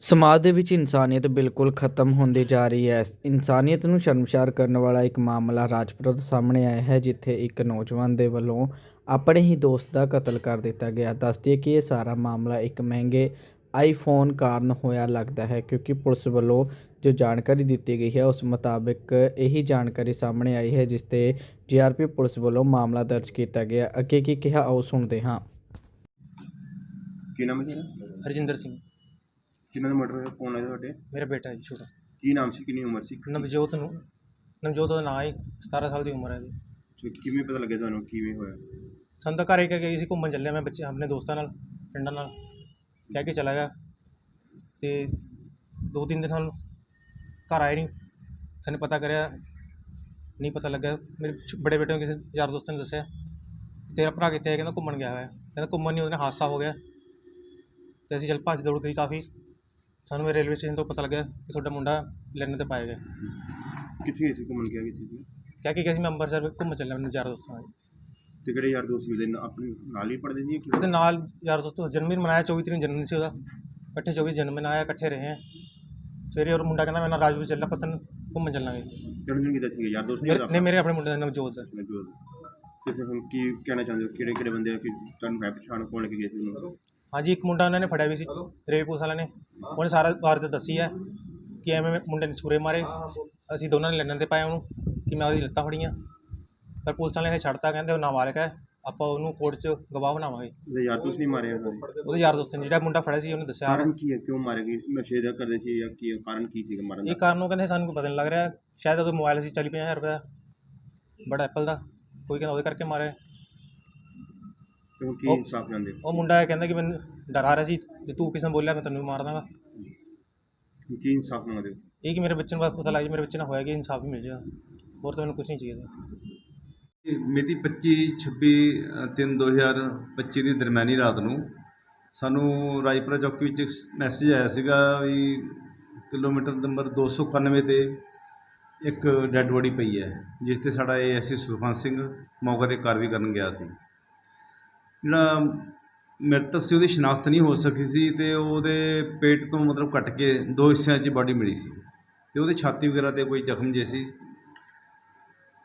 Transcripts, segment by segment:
ਸਮਾਜ ਦੇ ਵਿੱਚ ਇਨਸਾਨੀਅਤ ਬਿਲਕੁਲ ਖਤਮ ਹੁੰਦੀ ਜਾ ਰਹੀ ਹੈ। ਇਨਸਾਨੀਅਤ ਨੂੰ ਸ਼ਰਮਸ਼ਾਰ ਕਰਨ ਵਾਲਾ ਇੱਕ ਮਾਮਲਾ ਰਾਜਪੁਰਾ ਤੋਂ ਸਾਹਮਣੇ ਆਇਆ ਹੈ ਜਿੱਥੇ ਇੱਕ ਨੌਜਵਾਨ ਦੇ ਵੱਲੋਂ ਆਪਣੇ ਹੀ ਦੋਸਤ ਦਾ ਕਤਲ ਕਰ ਦਿੱਤਾ ਗਿਆ। ਦੱਸਦੀ ਕਿ ਇਹ ਸਾਰਾ ਮਾਮਲਾ ਇੱਕ ਮਹਿੰਗੇ ਆਈਫੋਨ ਕਾਰਨ ਹੋਇਆ ਲੱਗਦਾ ਹੈ ਕਿਉਂਕਿ ਪੁਲਿਸ ਵੱਲੋਂ ਜੋ ਜਾਣਕਾਰੀ ਦਿੱਤੀ ਗਈ ਹੈ ਉਸ ਮੁਤਾਬਕ ਇਹੀ ਜਾਣਕਾਰੀ ਸਾਹਮਣੇ ਆਈ ਹੈ ਜਿਸ ਤੇ ਜੀਆਰਪੀ ਪੁਲਿਸ ਵੱਲੋਂ ਮਾਮਲਾ ਦਰਜ ਕੀਤਾ ਗਿਆ। ਅੱਗੇ ਕੀ ਕਿਹਾ ਆਓ ਸੁਣਦੇ ਹਾਂ। ਕੀ ਨਾਮ ਹੈ ਤੇਰਾ ਹਰਜਿੰਦਰ ਸਿੰਘ। ਕਿੰਨਾ ਦਾ ਮਰਡਰ ਹੋਇਆ? ਕੌਣ ਹੈ ਤੁਹਾਡੇ? ਮੇਰਾ ਬੇਟਾ ਜੀ ਛੋਟਾ। ਕੀ ਨਾਮ ਸੀ? ਕਿੰਨੀ ਉਮਰ ਸੀ? ਨਵਜੋਤ ਨੂੰ। ਨਵਜੋਤ ਦਾ ਨਾਂ ਹੈ 17 ਸਾਲ ਦੀ ਉਮਰ ਹੈ ਇਹਦੀ ਤੇ ਕਿਵੇਂ ਪਤਾ ਲੱਗਿਆ ਤੁਹਾਨੂੰ ਕਿਵੇਂ ਹੋਇਆ? ਸਾਨੂੰ ਤਾਂ ਘਰੇ ਕਹਿ ਗਈ ਸੀ ਘੁੰਮਣ ਚੱਲਿਆ ਮੈਂ ਬੱਚੇ ਆਪਣੇ ਦੋਸਤਾਂ ਨਾਲ ਫਰੈਂਡਾਂ ਨਾਲ। ਕਹਿ ਕੇ ਚਲਾ ਗਿਆ। ਤੇ ਦੋ ਤਿੰਨ ਦਿਨ ਸਾਨੂੰ ਘਰ ਆਏ ਨਹੀਂ ਸਾਨੂੰ ਪਤਾ ਕਰਿਆ ਨਹੀਂ ਪਤਾ ਲੱਗਾ ਮੇਰੇ ਛ- ਬੜੇ ਬੇਟੇ ਨੂੰ ਕਿਸੇ ਯਾਰ ਦੋਸਤ ਨੇ ਦੱਸਿਆ। ਤੇਰਾ ਭਰਾ ਕਿੱਥੇ ਹੈ? ਕਹਿੰਦਾ ਘੁੰਮਣ ਗਿਆ ਹੋਇਆ। ਹੈ। ਕਹਿੰਦਾ ਘੁੰਮਣ ਨਹੀਂ ਉਹਦੇ ਨਾਲ ਹਾਦਸਾ ਹੋ ਗਿਆ। ਤੇ ਅਸੀਂ ਚੱਲ ਭੱਜ ਦੌੜ ਗਈ ਕਾਫੀ। ਸਾਨੂੰ ਰੇਲਵੇ ਸਟੇਸ਼ਨ ਤੋਂ ਪਤਾ ਲੱਗਿਆ ਕਿ ਤੁਹਾਡਾ ਮੁੰਡਾ ਲੈਣ ਤੇ ਪਾਇਆ ਗਿਆ। ਕਿੱਥੇ ਗਏ ਸੀ ਘੁੰਮਣ ਗਿਆ ਕਿੱਥੇ ਸੀ? ਕਹਿ ਕੇ ਗਿਆ ਸੀ ਮੈਂ ਅੰਮ੍ਰਿਤਸਰ ਘੁੰਮਣ ਚੱਲਿਆ ਮੈਨੂੰ ਯਾਰ ਦੋਸਤਾਂ ਨਾਲ। ਤੇ ਕਿਹੜੇ ਯਾਰ ਦੋਸਤ ਉਹਦੇ? ਨਾਲ ਆਪਣੇ ਨਾਲ ਹੀ ਪੜਦੇ ਸੀ ਕਿ ਉਹਦੇ ਨਾਲ ਯਾਰ ਦੋਸਤ ਜਨਮ ਦਿਨ ਮਨਾਇਆ 24 ਤਰੀਕ ਨੂੰ ਜਨਮ ਦਿਨ ਸੀ ਉਹਦਾ। ਇਕੱਠੇ 24 ਜਨਮ ਦਿਨ ਆਇਆ ਇਕੱਠੇ ਰਹੇ ਹੈ ਸਵੇਰੇ ਉਹ ਮੁੰਡਾ ਕਹਿੰਦਾ ਮੈਂ ਨਾਲ ਰਾਜਪੁਰ ਚੱਲਣਾ ਪਤਨ ਘੁੰਮਣ ਚੱਲਾਂਗੇ। ਜਨਮ ਦਿਨ ਕਿਦਾਂ ਸੀ? ਯਾਰ ਦੋਸਤ ਮੇਰੇ ਨਹੀਂ ਮੇਰੇ ਆਪਣੇ ਮੁੰਡੇ ਦਾ ਨਾਮ ਜੋਤ ਹੈ। ਜੋ ਤੇ ਫਿਰ ਹੁਣ ਕੀ ਕਹਿਣਾ ਚਾਹੁੰਦੇ ਹੋ? ਕਿਹੜੇ ਕਿਹੜੇ ਬੰਦੇ ਆ ਕਿ ਤੁਹਾਨੂੰ ਹੈ ਪਛਾਣ ਕੋਣ ਲੈ ਕੇ ਗਏ ਸੀ ਉਹਨੂੰ? ਹਾਂਜੀ ਇੱਕ ਮੁੰਡਾ ਉਹਨਾਂ ਨੇ ਫੜਿਆ ਵੀ ਸੀ ਰੇਲ ਪੁਲਿਸ ਵਾਲਿਆਂ ਨੇ। ਉਹਨੇ ਸਾਰਾ ਵਾਰਦਾਤ ਦੱਸੀ ਹੈ ਕਿ ਐਵੇਂ ਮੁੰਡੇ ਨੇ ਛੁਰੇ ਮਾਰੇ। ਅਸੀਂ ਦੋਨਾਂ ਨੇ ਲੈਣ ਤੇ ਪਾਇਆ ਉਹਨੂੰ ਕਿ ਮੈਂ ਉਹਦੀ ਲੱਤਾਂ ਫੜੀਆਂ। ਪਰ ਪੁਲਿਸ ਵਾਲਿਆਂ ਨੇ ਛੱਡਤਾ ਕਹਿੰਦੇ ਉਹ ਨਾਬਾਲਗ ਹੈ। ਆਪਾਂ ਉਹਨੂੰ ਕੋਰਟ 'ਚ ਗਵਾਹ ਬਣਾਵਾਂਗੇ। ਉਹਦੇ ਯਾਰ ਦੋਸਤ ਨਹੀਂ ਮਾਰੇ ਉਹਨਾਂ ਨੇ ਉਹਦੇ ਯਾਰ ਦੋਸਤ ਨੇ ਜਿਹੜਾ ਮੁੰਡਾ ਫੜਿਆ ਸੀ ਉਹਨੇ ਦੱਸਿਆ। ਕਾਰਨ ਕੀ ਹੈ? ਕਿਉਂ ਮਾਰੇ ਗਏ? ਨਸ਼ੇ ਦਾ ਕਰਦੇ ਸੀ ਜਾਂ ਕੀ ਕਾਰਨ ਕੀ ਸੀਗਾ ਮਾਰਨ ਇਹ ਦਾ ਕਾਰਨ ਉਹ ਕਹਿੰਦੇ ਸਾਨੂੰ ਕੋਈ ਪਤਾ ਨਹੀਂ ਲੱਗ ਰਿਹਾ। ਸ਼ਾਇਦ ਉਹਦਾ ਮੋਬਾਈਲ ਸੀ 40 ਹਜ਼ਾਰ ਰੁਪਏ ਦਾ ਬੜਾ ਐਪਲ ਦਾ। ਕੋਈ ਕਹਿੰਦਾ ਉਹਦੇ ਕਰਕੇ ਮਾਰਿਆ। ਤੇ ਹੁਣ ਕੀ ਉਹ- ਇਨਸਾਫ ਜਾਂਦੇ ਉਹ ਮੁੰਡਾ ਇਹ ਕਹਿੰਦਾ ਕਿ ਮੈਨੂੰ ਡਰਾ ਰਿਹਾ ਸੀ ਜੇ ਤੂੰ ਕਿਸੇ ਨੂੰ ਬੋਲਿਆ ਮੈਂ ਤੈਨੂੰ ਵੀ ਮਾਰ ਦਾਂਗਾ। ਕੀ ਇਨਸਾਫ ਮੰਗਦੇ ਹੋ? ਇਹ ਕਿ ਮੇਰੇ ਬੱਚੇ ਨੂੰ ਬਸ ਪਤਾ ਲੱਗ ਜਾਏ ਮੇਰੇ ਬੱਚੇ ਨਾਲ ਹੋਇਆ ਕਿ ਇਨਸਾਫ ਹੀ ਮਿਲ ਜਾਏਗਾ। ਹੋਰ ਤਾਂ ਮੈਨੂੰ ਕੁਝ ਨਹੀਂ ਚਾਹੀਦਾ। ਮਿਤੀ 25 26 3 2025 ਦੀ ਦਰਮਿਆਨੀ ਰਾਤ ਨੂੰ ਸਾਨੂੰ ਰਾਜਪੁਰਾ ਚੌਕੀ ਵਿੱਚ ਇੱਕ ਮੈਸੇਜ ਆਇਆ ਸੀਗਾ ਵੀ ਕਿਲੋਮੀਟਰ ਨੰਬਰ 291 ਤੇ ਇੱਕ ਡੈੱਡ ਬੋਡੀ ਪਈ ਹੈ ਜਿਸ ਤੇ ਸਾਡਾ ਏਐਸਸੀ ਸੁਖਵੰਤ ਸਿੰਘ ਮੌਕੇ ਤੇ ਕਾਰਵਾਈ ਕਰਨ ਗਿਆ ਸੀ। ਜਿਹੜਾ ਮ੍ਰਿਤਕ ਸੀ, ਉਹਦੀ ਸ਼ਨਾਖਤ ਨਹੀਂ ਹੋ ਸਕੀ ਸੀ ਅਤੇ ਉਹਦੇ ਪੇਟ ਤੋਂ ਮਤਲਬ ਕੱਟ ਕੇ ਦੋ ਹਿੱਸਿਆਂ 'ਚ ਬਾਡੀ ਮਿਲੀ ਸੀ ਅਤੇ ਉਹਦੇ ਛਾਤੀ ਵਗੈਰਾ ਤੇ ਕੋਈ ਜ਼ਖਮ ਜੇ ਸੀ।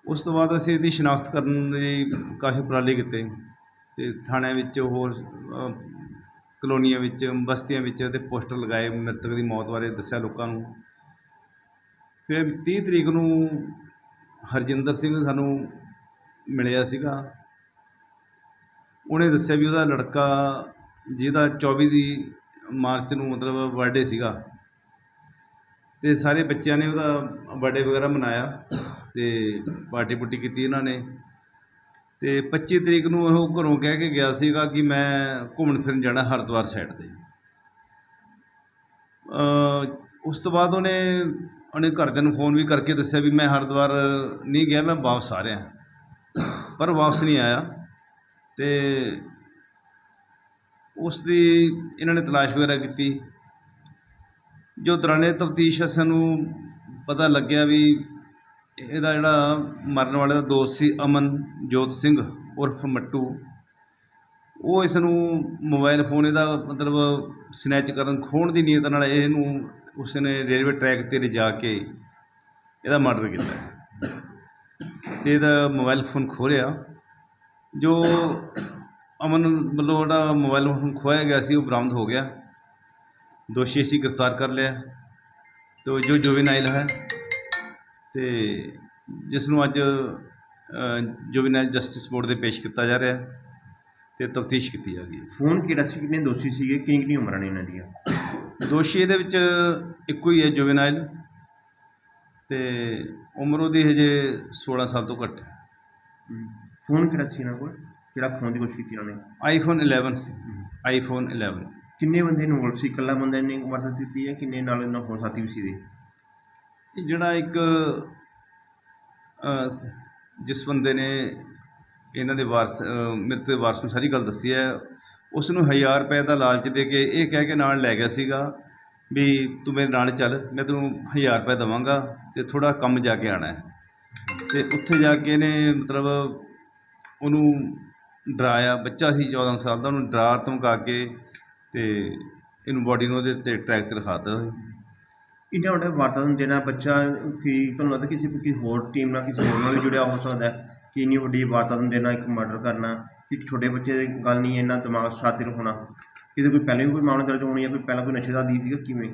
ਉਸ ਤੋਂ ਬਾਅਦ ਅਸੀਂ ਇਹਦੀ ਸ਼ਨਾਖਤ ਕਰਨ ਲਈ ਕਾਫੀ ਉਪਰਾਲੇ ਕੀਤੇ ਅਤੇ ਥਾਣਿਆਂ ਵਿੱਚ ਹੋਰ ਕਲੋਨੀਆਂ ਵਿੱਚ, ਬਸਤੀਆਂ ਵਿੱਚ ਅਤੇ ਪੋਸਟਰ ਲਗਾਏ ਮ੍ਰਿਤਕ ਦੀ ਮੌਤ ਬਾਰੇ ਦੱਸਿਆ ਲੋਕਾਂ ਨੂੰ। ਫਿਰ 30 ਤਰੀਕ ਨੂੰ ਹਰਜਿੰਦਰ ਸਿੰਘ ਸਾਨੂੰ ਮਿਲਿਆ ਸੀਗਾ। ਉਹਨੇ ਦੱਸਿਆ ਵੀ ਉਹਦਾ ਲੜਕਾ ਜਿਹਦਾ 24 ਦੀ ਮਾਰਚ ਨੂੰ ਮਤਲਬ ਬਰਥਡੇ ਸੀਗਾ। ਅਤੇ ਸਾਰੇ ਬੱਚਿਆਂ ਨੇ ਉਹਦਾ ਬਰਥਡੇ ਵਗੈਰਾ ਮਨਾਇਆ ਅਤੇ ਪਾਰਟੀ ਪੁੱਟੀ ਕੀਤੀ ਇਹਨਾਂ ਨੇ। ਅਤੇ ਪੱਚੀ ਤਰੀਕ ਨੂੰ ਉਹ ਘਰੋਂ ਕਹਿ ਕੇ ਗਿਆ ਸੀਗਾ ਕਿ ਮੈਂ ਘੁੰਮਣ ਫਿਰਨ ਜਾਣਾ ਹਰਿਦੁਆਰ ਸਾਈਡ ਤੇ। ਉਸ ਤੋਂ ਬਾਅਦ ਉਹਨੇ ਉਹਨੇ ਘਰਦਿਆਂ ਨੂੰ ਫੋਨ ਵੀ ਕਰਕੇ ਦੱਸਿਆ ਵੀ ਮੈਂ ਹਰਿਦੁਆਰ ਨਹੀਂ ਗਿਆ, ਮੈਂ ਵਾਪਸ ਆ ਰਿਹਾ। ਪਰ ਵਾਪਸ ਨਹੀਂ ਆਇਆ। ਅਤੇ ਉਸ ਦੀ ਇਹਨਾਂ ਨੇ ਤਲਾਸ਼ ਵਗੈਰਾ ਕੀਤੀ। ਜੋ ਦੌਰਾਨੇ ਤਫਤੀਸ਼ ਸਾਨੂੰ ਪਤਾ ਲੱਗਿਆ ਵੀ ਇਹਦਾ ਜਿਹੜਾ ਮਰਨ ਵਾਲੇ ਦਾ ਦੋਸਤ ਸੀ ਅਮਨ ਜੋਤ ਸਿੰਘ, ਉਰਫ ਮੱਟੂ। ਉਹ ਇਸ ਨੂੰ ਮੋਬਾਈਲ ਫੋਨ ਇਹਦਾ ਮਤਲਬ ਸਨੈਚ ਕਰਨ ਖੋਣ ਦੀ ਨੀਅਤ ਨਾਲ ਇਹਨੂੰ ਉਸ ਨੇ ਰੇਲਵੇ ਟਰੈਕ ਤੇ ਲਿਜਾ ਕੇ ਇਹਦਾ ਮਰਡਰ ਕੀਤਾ। ਤੇ ਇਹਦਾ ਮੋਬਾਈਲ ਫੋਨ ਖੋਲਿਆ ਜੋ ਅਮਨ ਵੱਲੋਂ ਜਿਹੜਾ ਮੋਬਾਈਲ ਫੋਨ ਖੋਇਆ ਗਿਆ ਸੀ ਉਹ ਬਰਾਮਦ ਹੋ ਗਿਆ। ਦੋਸ਼ੀ ਅਸੀਂ ਗ੍ਰਿਫਤਾਰ ਕਰ ਲਿਆ। ਤੋ ਜੋ ਜੁਵੇਨਾਈਲ ਹੈ ਤੇ ਜਿਸ ਨੂੰ ਅੱਜ ਜੁਵੇਨਾਈਲ ਜਸਟਿਸ ਬੋਰਡ ਦੇ ਪੇਸ਼ ਕੀਤਾ ਜਾ ਰਿਹਾ ਹੈ ਤੇ ਤਫਤੀਸ਼ ਕੀਤੀ ਜਾ ਰਹੀ ਹੈ। ਫੋਨ ਕਿਹੜਾ ਸੀ? ਕਿੰਨੇ ਦੋਸ਼ੀ ਸੀਗੇ? ਕਿੰਨੀ ਕਿੰਨੀ ਉਮਰਾਂ ਨੇ ਇਹਨਾਂ ਦੀਆਂ? ਦੋਸ਼ੀ ਇਹਦੇ ਵਿੱਚ ਇੱਕੋ ਹੀ ਹੈ ਜੁਵੇਨਾਈਲ ਤੇ ਉਮਰ ਉਹਦੀ ਹਜੇ 16 ਸਾਲ ਤੋਂ ਘੱਟ ਹੈ। ਫੋਨ ਕਿਹੜਾ ਸੀ ਇਹਨਾਂ ਕੋਲ? ਜਿਹੜਾ ਖੋਣ ਦੀ ਕੋਸ਼ਿਸ਼ ਕੀਤੀ ਉਹਨਾਂ? ਨੇ ਆਈਫੋਨ 11 ਸੀ। ਆਈਫੋਨ 11 ਕਿੰਨੇ ਬੰਦੇ ਇਨਵੋਲਵ ਸੀ? ਇਕੱਲਾ ਬੰਦਾ ਨੇ ਮਦਦ ਦਿੱਤੀ ਹੈ ਕਿੰਨੇ ਨਾਲ ਇਹਨਾਂ ਹੋਰ ਸਾਥੀ ਵੀ ਸੀ ਦੇ ਇਹ ਜਿਹੜਾ ਇੱਕ ਜਿਸ ਬੰਦੇ ਨੇ ਇਹਨਾਂ ਦੇ ਵਾਰਸ ਮ੍ਰਿਤਕ ਦੇ ਵਾਰਸ ਨੂੰ ਸਾਰੀ ਗੱਲ ਦੱਸੀ ਹੈ ਉਸ ਨੂੰ 1000 ਰੁਪਏ ਦਾ ਲਾਲਚ ਦੇ ਕੇ ਇਹ ਕਹਿ ਕੇ ਨਾਲ ਲੈ ਗਿਆ ਸੀਗਾ ਵੀ ਤੂੰ ਮੇਰੇ ਨਾਲ ਚੱਲ ਮੈਂ ਤੈਨੂੰ 1000 ਰੁਪਏ ਦੇਵਾਂਗਾ ਤੇ ਥੋੜਾ ਕੰਮ ਜਾ ਕੇ ਆਣਾ ਹੈ। ਤੇ ਉੱਥੇ ਜਾ ਕੇ ਇਹਨੇ ਮਤਲਬ ਉਹਨੂੰ ਡਰਾਇਆ ਬੱਚਾ ਸੀ 14 ਸਾਲ ਦਾ ਉਹਨੂੰ ਡਰਾ ਧਮਕਾ ਕੇ ਤੇ ਇਹਨੂੰ ਬੋਡੀ ਨੂੰ ਉਹਦੇ ਤੇ ਟਰੈਕ ਤੇ ਰਖਾਤਾ ਇੰਨਾ ਵੱਡਾ ਵਾਰਤਾ ਨੂੰ ਦੇਣਾ ਬੱਚਾ ਕਿ ਤੁਹਾਨੂੰ ਲੱਗਦਾ ਕਿਸੇ ਕਿਸੇ ਹੋਰ ਟੀਮ ਨਾਲ ਕਿਸੇ ਹੋਰ ਨਾਲ ਵੀ ਜੁੜਿਆ ਹੋ ਸਕਦਾ? ਹੈ ਕਿ ਇੰਨੀ ਵੱਡੀ ਵਾਰਤਾ ਨੂੰ ਦੇਣਾ ਇੱਕ ਮਰਡਰ ਕਰਨਾ ਇੱਕ ਛੋਟੇ ਬੱਚੇ ਦੀ ਗੱਲ ਨਹੀਂ ਇੰਨਾ ਦਿਮਾਗ ਸ਼ਾਤਿਰ ਹੋਣਾ। ਕਿਤੇ ਕੋਈ ਪਹਿਲਾਂ ਵੀ ਕੋਈ ਮਾਮਲਾ ਦਰਜ ਹੋਣੀ ਜਾਂ ਕੋਈ ਪਹਿਲਾਂ ਕੋਈ ਨਸ਼ੇ ਦਾ ਆਦੀ ਸੀਗਾ ਕਿਵੇਂ?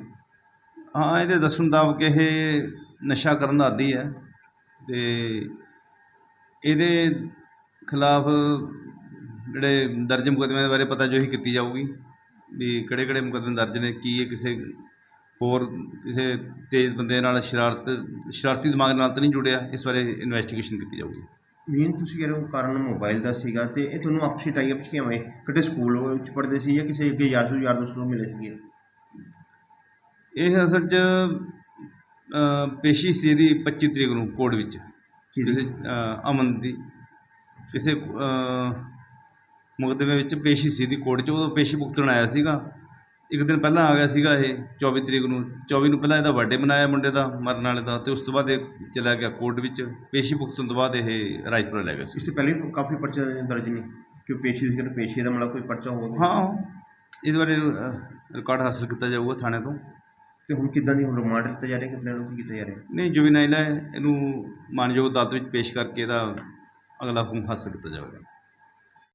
ਹਾਂ ਇਹਦੇ ਦੱਸਣ ਮੁਤਾਬਕ ਇਹ ਨਸ਼ਾ ਕਰਨ ਦਾ ਆਦੀ ਹੈ ਤੇ ਇਹਦੇ ਖਿਲਾਫ ਜਿਹੜੇ ਦਰਜ ਮੁਕੱਦਮਿਆਂ ਦੇ ਬਾਰੇ ਪਤਾ ਜੋ ਹੀ ਕੀਤੀ ਜਾਊਗੀ ਵੀ ਕਿਹੜੇ ਕਿਹੜੇ ਮੁਕੱਦਮੇ ਦਰਜ ਨੇ ਕੀ ਇਹ ਕਿਸੇ ਹੋਰ ਕਿਸੇ ਤੇਜ਼ ਬੰਦੇ ਨਾਲ ਸ਼ਰਾਰਤ ਸ਼ਰਾਰਤੀ ਦਿਮਾਗ ਨਾਲ ਤਾਂ ਨਹੀਂ ਜੁੜਿਆ ਇਸ ਬਾਰੇ ਇਨਵੈਸਟੀਗੇਸ਼ਨ ਕੀਤੀ ਜਾਊਗੀ। ਮੇਨ ਤੁਸੀਂ ਕਹਿ ਰਹੇ ਹੋ ਕਾਰਨ ਮੋਬਾਈਲ ਦਾ ਸੀਗਾ ਤੇ ਇਹ ਤੁਹਾਨੂੰ ਆਪਸੀ ਟਾਈ ਅਪਸ ਕਿਵੇਂ ਕਿਤੇ ਸਕੂਲ ਵਿੱਚ ਪੜ੍ਹਦੇ ਸੀ ਜਾਂ ਕਿਸੇ ਅੱਗੇ ਯਾਰ ਯਾਰ ਦੋਸਤ ਨੂੰ ਮਿਲੇ ਸੀਗੇ? ਇਹ ਅਸਲ 'ਚ ਪੇਸ਼ੀ ਸੀ ਇਹਦੀ 25 ਤਰੀਕ ਨੂੰ ਕੋਰਟ ਵਿੱਚ ਕਿਸੇ ਅਮਨ ਦੀ ਕਿਸੇ ਮੁਕੱਦਮੇ ਵਿੱਚ ਪੇਸ਼ੀ ਸੀ ਦੀ ਕੋਰਟ 'ਚ ਉਦੋਂ ਪੇਸ਼ੀ ਭੁਗਤਣ ਆਇਆ ਸੀਗਾ। ਇੱਕ ਦਿਨ ਪਹਿਲਾਂ ਆ ਗਿਆ ਸੀਗਾ ਇਹ 24 ਤਰੀਕ ਨੂੰ। 24 ਨੂੰ ਪਹਿਲਾਂ ਇਹਦਾ ਬਰਥਡੇ ਮਨਾਇਆ ਮੁੰਡੇ ਦਾ ਮਰਨ ਵਾਲੇ ਦਾ ਤੇ ਉਸ ਤੋਂ ਬਾਅਦ ਇਹ ਚਲਾ ਗਿਆ ਕੋਰਟ ਵਿੱਚ। ਪੇਸ਼ੀ ਭੁਗਤਣ ਤੋਂ ਬਾਅਦ ਇਹ ਰਾਜਪੁਰਾ ਲੈ ਗਿਆ ਸੀ। ਇਸ ਤੋਂ ਪਹਿਲੇ ਕਾਫੀ ਪਰਚੇ ਦਰਜ ਨੇ ਕਿ ਪੇਸ਼ੀ ਸੀ ਕਿ ਪੇਸ਼ੀ ਦਾ ਮਤਲਬ ਕੋਈ ਪਰਚਾ ਹੋ ਹਾਂ ਇਹਦੇ ਬਾਰੇ ਰਿਕਾਰਡ ਹਾਸਲ ਕੀਤਾ ਜਾਊਗਾ ਥਾਣੇ ਤੋਂ। ਤੇ ਹੁਣ ਕਿੱਦਾਂ ਦੀ ਹੁਣ ਰਿਮਾਂਡ ਦਿੱਤਾ ਜਾ ਰਿਹਾ ਕਿ ਆਪਣੇ ਨੂੰ ਕੀਤਾ ਜਾ ਰਿਹਾ? ਨਹੀਂ ਜੁਵੀਨਾਈਲ ਹੈ ਇਹਨੂੰ ਮਾਨਯੋਗ ਅਦਾਲਤ ਵਿੱਚ ਪੇਸ਼ ਕਰਕੇ ਇਹਦਾ ਅਗਲਾ ਹੁਕਮ ਹਾਸਲ ਕੀਤਾ ਜਾਵੇਗਾ